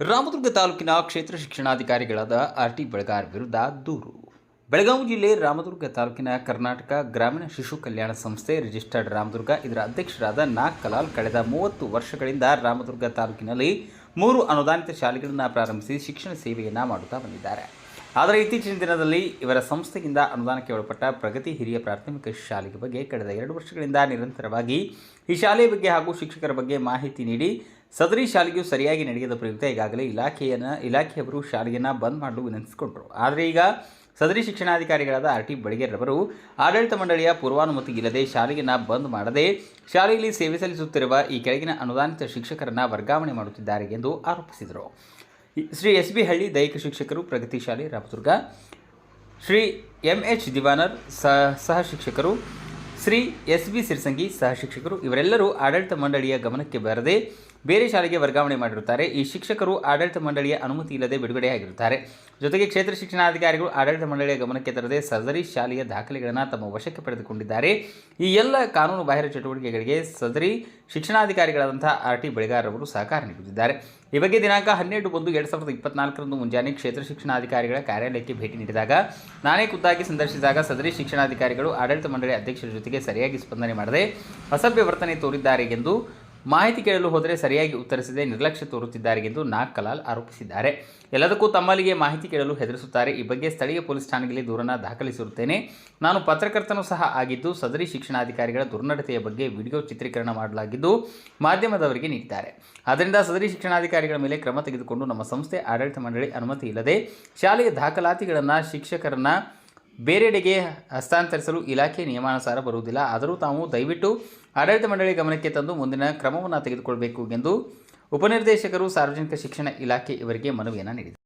ರಾಮದುರ್ಗ ತಾಲೂಕಿನ ಕ್ಷೇತ್ರ ಶಿಕ್ಷಣಾಧಿಕಾರಿಗಳಾದ R T ಬೆಳಗಾರ್ ವಿರುದ್ಧ ದೂರು. ಬೆಳಗಾವಿ ಜಿಲ್ಲೆ ರಾಮದುರ್ಗ ತಾಲೂಕಿನ ಕರ್ನಾಟಕ ಗ್ರಾಮೀಣ ಶಿಶು ಕಲ್ಯಾಣ ಸಂಸ್ಥೆ ರಿಜಿಸ್ಟರ್ಡ್ ರಾಮದುರ್ಗ, ಇದರ ಅಧ್ಯಕ್ಷರಾದ ನಾಗ್ ಕಲಾಲ್ ಕಳೆದ ಮೂವತ್ತು ವರ್ಷಗಳಿಂದ ರಾಮದುರ್ಗ ತಾಲೂಕಿನಲ್ಲಿ ಮೂರು ಅನುದಾನಿತ ಶಾಲೆಗಳನ್ನು ಪ್ರಾರಂಭಿಸಿ ಶಿಕ್ಷಣ ಸೇವೆಯನ್ನು ಮಾಡುತ್ತಾ ಬಂದಿದ್ದಾರೆ. ಆದರೆ ಇತ್ತೀಚಿನ ದಿನದಲ್ಲಿ ಇವರ ಸಂಸ್ಥೆಯಿಂದ ಅನುದಾನಕ್ಕೆ ಒಳಪಟ್ಟ ಪ್ರಗತಿ ಹಿರಿಯ ಪ್ರಾಥಮಿಕ ಶಾಲೆಗೆ ಬಗ್ಗೆ ಕಳೆದ ಎರಡು ವರ್ಷಗಳಿಂದ ನಿರಂತರವಾಗಿ ಈ ಶಾಲೆಯ ಬಗ್ಗೆ ಹಾಗೂ ಶಿಕ್ಷಕರ ಬಗ್ಗೆ ಮಾಹಿತಿ ನೀಡಿ ಸದರಿ ಶಾಲೆಯು ಸರಿಯಾಗಿ ನಡೆಯದ ಪ್ರಯುಕ್ತ ಈಗಾಗಲೇ ಇಲಾಖೆಯನ್ನು, ಇಲಾಖೆಯವರು ಶಾಲೆಯನ್ನು ಬಂದ್ ಮಾಡಲು ವಿನಂತಿಸಿಕೊಂಡರು. ಆದರೆ ಈಗ ಸದರಿ ಶಿಕ್ಷಣಾಧಿಕಾರಿಗಳಾದ ಆರ್ ಟಿ ಬಳಿಗೇರವರು ಆಡಳಿತ ಮಂಡಳಿಯ ಪೂರ್ವಾನುಮತಿ ಇಲ್ಲದೆ ಶಾಲೆಯನ್ನು ಬಂದ್ ಮಾಡದೆ ಶಾಲೆಯಲ್ಲಿ ಸೇವೆ ಸಲ್ಲಿಸುತ್ತಿರುವ ಈ ಕೆಳಗಿನ ಅನುದಾನಿತ ಶಿಕ್ಷಕರನ್ನು ವರ್ಗಾವಣೆ ಮಾಡುತ್ತಿದ್ದಾರೆ ಎಂದು ಆರೋಪಿಸಿದರು. ಶ್ರೀ ಎಸ್ ಬಿ ಹಳ್ಳಿ ದೈಹಿಕ ಶಿಕ್ಷಕರು ಪ್ರಗತಿ ಶಾಲೆ ರಾಮದುರ್ಗ, ಶ್ರೀ ಎಂ ಎಚ್ ದಿವಾನರ್ ಸಹ ಶಿಕ್ಷಕರು, ಶ್ರೀ ಎಸ್ ಬಿ ಸಿರ್ಸಂಗಿ ಸಹ ಶಿಕ್ಷಕರು ಇವರೆಲ್ಲರೂ ಆಡಳಿತ ಮಂಡಳಿಯ ಗಮನಕ್ಕೆ ಬರದೆ ಬೇರೆ ಶಾಲೆಗೆ ವರ್ಗಾವಣೆ ಮಾಡಿರುತ್ತಾರೆ. ಈ ಶಿಕ್ಷಕರು ಆಡಳಿತ ಮಂಡಳಿಯ ಅನುಮತಿ ಇಲ್ಲದೆ ಬಿಡುಗಡೆಯಾಗಿರುತ್ತಾರೆ. ಜೊತೆಗೆ ಕ್ಷೇತ್ರ ಶಿಕ್ಷಣಾಧಿಕಾರಿಗಳು ಆಡಳಿತ ಮಂಡಳಿಯ ಗಮನಕ್ಕೆ ತರದೆ ಸದರಿ ಶಾಲೆಯ ದಾಖಲೆಗಳನ್ನು ತಮ್ಮ ವಶಕ್ಕೆ ಪಡೆದುಕೊಂಡಿದ್ದಾರೆ. ಈ ಎಲ್ಲ ಕಾನೂನು ಬಾಹಿರ ಚಟುವಟಿಕೆಗಳಿಗೆ ಸದರಿ ಶಿಕ್ಷಣಾಧಿಕಾರಿಗಳಾದಂಥ ಆರ್ ಟಿ ಬೆಳೆಗಾರ್ ಅವರು ಸಹಕಾರ ನೀಡುತ್ತಿದ್ದಾರೆ. ಈ ಬಗ್ಗೆ ದಿನಾಂಕ ಹನ್ನೆರಡು ಒಂದು ಎರಡು ಸಾವಿರದ ಇಪ್ಪತ್ನಾಲ್ಕರಂದು ಮುಂಜಾನೆ ಕ್ಷೇತ್ರ ಶಿಕ್ಷಣಾಧಿಕಾರಿಗಳ ಕಾರ್ಯಾಲಯಕ್ಕೆ ಭೇಟಿ ನೀಡಿದಾಗ, ನಾನೇ ಖುದ್ದಾಗಿ ಸಂದರ್ಶಿಸಿದಾಗ ಸದರಿ ಶಿಕ್ಷಣಾಧಿಕಾರಿಗಳು ಆಡಳಿತ ಮಂಡಳಿ ಅಧ್ಯಕ್ಷರ ಜೊತೆಗೆ ಸರಿಯಾಗಿ ಸ್ಪಂದನೆ ಮಾಡದೆ ಅಸಭ್ಯ ವರ್ತನೆ ತೋರಿದ್ದಾರೆ ಎಂದು ಮಾಹಿತಿ ಕೇಳಲು ಹೋದರೆ ಸರಿಯಾಗಿ ಉತ್ತರಿಸದೆ ನಿರ್ಲಕ್ಷ್ಯ ತೋರುತ್ತಿದ್ದಾರೆ ಎಂದು ನಾಗ್ ಕಲಾಲ್ ಆರೋಪಿಸಿದ್ದಾರೆ. ಎಲ್ಲದಕ್ಕೂ ತಮ್ಮಲ್ಲಿಗೆ ಮಾಹಿತಿ ಕೇಳಲು ಹೆದರಿಸುತ್ತಾರೆ. ಈ ಬಗ್ಗೆ ಸ್ಥಳೀಯ ಪೊಲೀಸ್ ಠಾಣೆಯಲ್ಲಿ ದೂರನ್ನು ದಾಖಲಿಸಿರುತ್ತೇನೆ. ನಾನು ಪತ್ರಕರ್ತನೂ ಸಹ ಆಗಿದ್ದು, ಸದರಿ ಶಿಕ್ಷಣಾಧಿಕಾರಿಗಳ ದುರ್ನಡತೆಯ ಬಗ್ಗೆ ವಿಡಿಯೋ ಚಿತ್ರೀಕರಣ ಮಾಡಲಾಗಿದ್ದು ಮಾಧ್ಯಮದವರಿಗೆ ನೀಡಿದ್ದಾರೆ. ಆದ್ದರಿಂದ ಸದರಿ ಶಿಕ್ಷಣಾಧಿಕಾರಿಗಳ ಮೇಲೆ ಕ್ರಮ ತೆಗೆದುಕೊಂಡು ನಮ್ಮ ಸಂಸ್ಥೆ ಆಡಳಿತ ಮಂಡಳಿ ಅನುಮತಿ ಇಲ್ಲದೆ ಶಾಲೆಯ ದಾಖಲಾತಿಗಳನ್ನು ಶಿಕ್ಷಕರನ್ನ ಬೇರೆಡೆಗೆ ಹಸ್ತಾಂತರಿಸಲು ಇಲಾಖೆ ನಿಯಮಾನುಸಾರ ಬರುವುದಿಲ್ಲ. ಆದರೂ ತಾವು ದಯವಿಟ್ಟು ಆಡಳಿತ ಮಂಡಳಿ ಗಮನಕ್ಕೆ ತಂದು ಮುಂದಿನ ಕ್ರಮವನ್ನು ತೆಗೆದುಕೊಳ್ಳಬೇಕು ಎಂದು ಉಪನಿರ್ದೇಶಕರು ಸಾರ್ವಜನಿಕ ಶಿಕ್ಷಣ ಇಲಾಖೆ ಇವರಿಗೆ ಮನವಿಯನ್ನು ನೀಡಿದರು